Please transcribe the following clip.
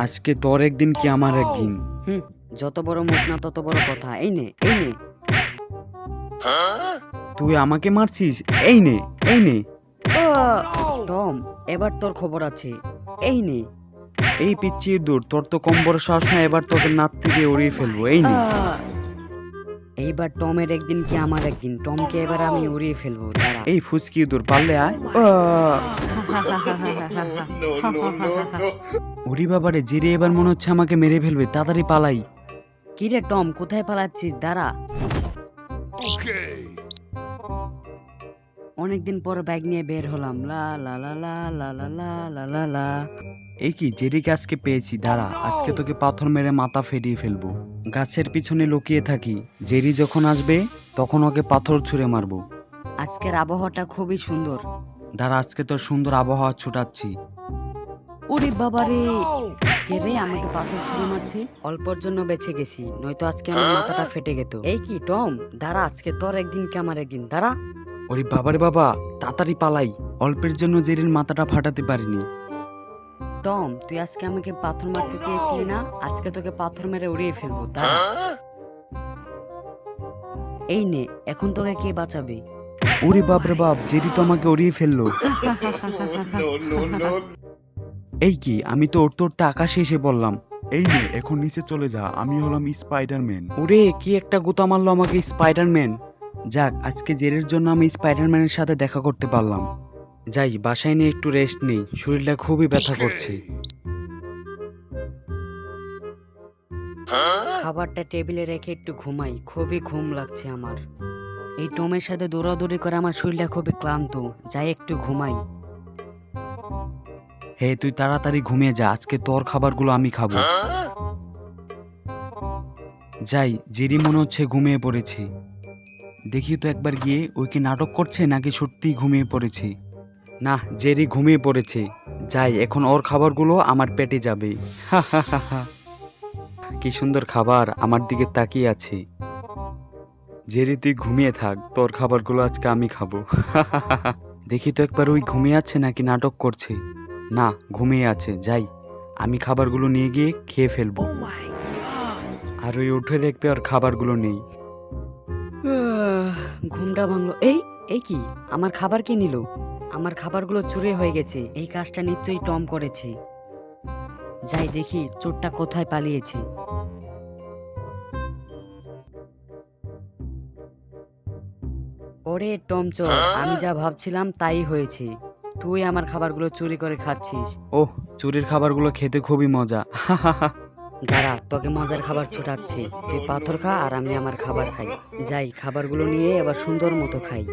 আজকে তোর একদিন কি আমার একদিন? হুম যত বড় মুখ না তত বড় কথা। এই নে এই নে। তুই আমাকে মারছিস? এই নে এই নে। আহ! টম এবার তোর খবর আছে। এই নে। এই পিচ্ছি দূর তোর তো কম বড় সাহস না এবার তোকে নাত থেকে উড়িয়ে ফেলব এই নে। এইবার টমের একদিন কি আমার একদিন? টমকে এবার আমি উড়িয়ে ফেলব দাঁড়া। এই ফুচকি দূর পারলে আয়। ওরি বাবারে জিরে এবার মনে হচ্ছে আমাকে মেরে ফেলবে। তাড়াতাড়ি পালাই। কি রে টম কোথায় পালাচ্ছিস? দাঁড়া। অনেকদিন পর বাইক নিয়ে বের হলাম। লা লা লা লা লা লা লা লা লা লা। এই কি জেরিকে আজকে পেয়েছি। দাঁড়া আজকে তোকে পাথর মেরে মাথা ফেরিয়ে ফেলব। গাছের পিছনে লুকিয়ে থাকি। জেরি যখন আসবে তখন ওকে পাথর ছুঁড়ে মারবো। আজকের আবহাওয়াটা খুবই সুন্দর। দাঁড়া আজকে তোর সুন্দর আবহাওয়া ছুটাচ্ছি। ওরে বাবা রে কে রে আমাকে পাথর ছুঁড়ে মারছে? অল্পর জন্য বেঁচে গেছি নয়তো আজকে আমার মাথাটা ফেটে গেত। এই কি টম? দাঁড়া আজকে তোর একদিন কি আমার একদিন? দাঁড়া। ওরে বাবারে বাবা তাড়াতাড়ি পালাই। অল্পের জন্য জেরির মাথাটা ফাটাতে পারিনি। টম তুই আজকে আমাকে পাথর মারতে চেয়েছিলি না? আজকে তোকে পাথর মেরে উড়িয়ে ফেলব দাঁড়া। এই নে এখন তোকে কে বাঁচাবে? ওরে বাপরে বাপ জেরি তো আমাকে উড়িয়ে ফেলল। এই কি আমি তো উড়তে উড়তে আকাশে এসে বললাম। এই নে এখন নিচে চলে যা আমি হলাম স্পাইডারম্যান ওরে কি একটা গুতা মারলো আমাকে স্পাইডারম্যান যাক আজকে জেরের জন্য আমি স্পাইডারম্যানের সাথে দেখা করতে পারলাম। যাই বাসায় নিয়ে একটু রেস্ট নেই শরীরটা খুবই ব্যথা করছে। খাবারটা টেবিলে রেখে একটু ঘুমাই খুবই ঘুম লাগছে আমার। এই টমের সাথে দৌড়াদৌড়ি করে আমার শরীরটা খুবই ক্লান্ত। যাই একটু ঘুমাই। হে তুই তাড়াতাড়ি ঘুমিয়ে যা আজকে তোর খাবারগুলো আমি খাব। যাই জেরি মনে হচ্ছে ঘুমিয়ে পড়েছে। দেখি তো একবার গিয়ে ওই কি নাটক করছে নাকি সত্যিই ঘুমিয়ে পড়েছে? না জেরি ঘুমিয়ে পড়েছে। যাই এখন ওর খাবারগুলো আমার পেটে যাবে। কি সুন্দর খাবার আমার দিকে তাকিয়ে আছে। জেরি তুই ঘুমিয়ে থাক তোর খাবারগুলো আজকে আমি খাব। দেখি তো একবার ওই ঘুমিয়ে আছে নাকি নাটক করছে। না ঘুমিয়ে আছে যাই। আমি খাবারগুলো নিয়ে গিয়ে খেয়ে ফেলব। আর ওই উঠে দেখবে আর খাবারগুলো নেই। ঘুমটা ভাঙলো। এই এই কি? আমার খাবার কে নিল? আমার খাবারগুলো চুরি হয়ে গেছে। এই কাজটা নিশ্চয়ই টম করেছে। যাই দেখি চোরটা কোথায় পালিয়েছে। ওরে টম চোর আমি যা ভাবছিলাম তাই হয়েছে। তুই আমার খাবারগুলো চুরি করে খাচ্ছিস। ওহ চুরির খাবারগুলো খেতে খুবই মজা। দাঁড়া তোকে মজার খাবার ছুটাচ্ছি। তুই পাথর খা আর আমি আমার খাবার খাই। যাই খাবারগুলো নিয়ে এবার সুন্দর মতো খাই।